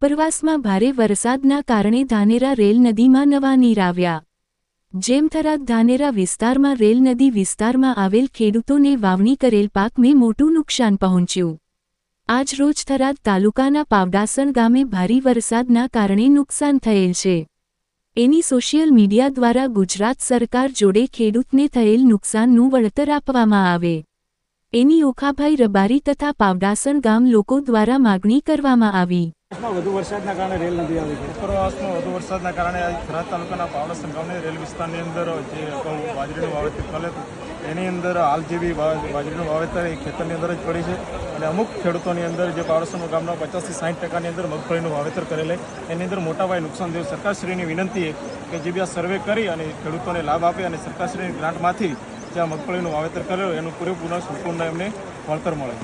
ઉપરવાસમાં ભારે વરસાદના કારણે ધાનેરા રેલ નદીમાં નવા નીર આવ્યા. જેમ થરાદ ધાનેરા વિસ્તારમાં રેલ નદી વિસ્તારમાં આવેલ ખેડૂતોને વાવણી કરેલ પાકને મોટું નુકસાન પહોંચ્યું. આજ રોજ થરાદ તાલુકાના પાવડાસણ ગામે ભારે વરસાદના કારણે નુકસાન થયેલ છે. એની સોશિયલ મીડિયા દ્વારા ગુજરાત સરકાર જોડે ખેડૂતને થયેલ નુકસાનનું વળતર આપવામાં આવે. એની ઓખાભાઈ રબારી તથા પાવડાસણ ગામ લોકો દ્વારા માગણી કરવામાં આવી. વધુ વરસાદના કારણે રેલ નથી આવી છે? ઉપરવાસમાં વધુ વરસાદના કારણે થરાદ તાલુકાના પાવડા ગામની રેલ વિસ્તારની અંદર જે અગાઉ બાજરીનું વાવેતર કરેલ હતું, એની અંદર હાલ જેવી બાજરીનું વાવેતર એ ખેતરની અંદર જ પડી છે અને અમુક ખેડૂતોની અંદર જે પાવડાસણ ગામના પચાસથી સાઠ ટકાની અંદર મગફળીનું વાવેતર કરેલ, એની અંદર મોટા પાયે નુકસાન થયું. સરકારશ્રીની વિનંતી કે જે બી આ સર્વે કરી અને ખેડૂતોને લાભ આપે અને સરકારશ્રીની ગ્રાન્ટમાંથી જે આ મગફળીનું વાવેતર કરેલું, એનું પૂરેપૂરું સંપૂર્ણ એમને વળતર મળે.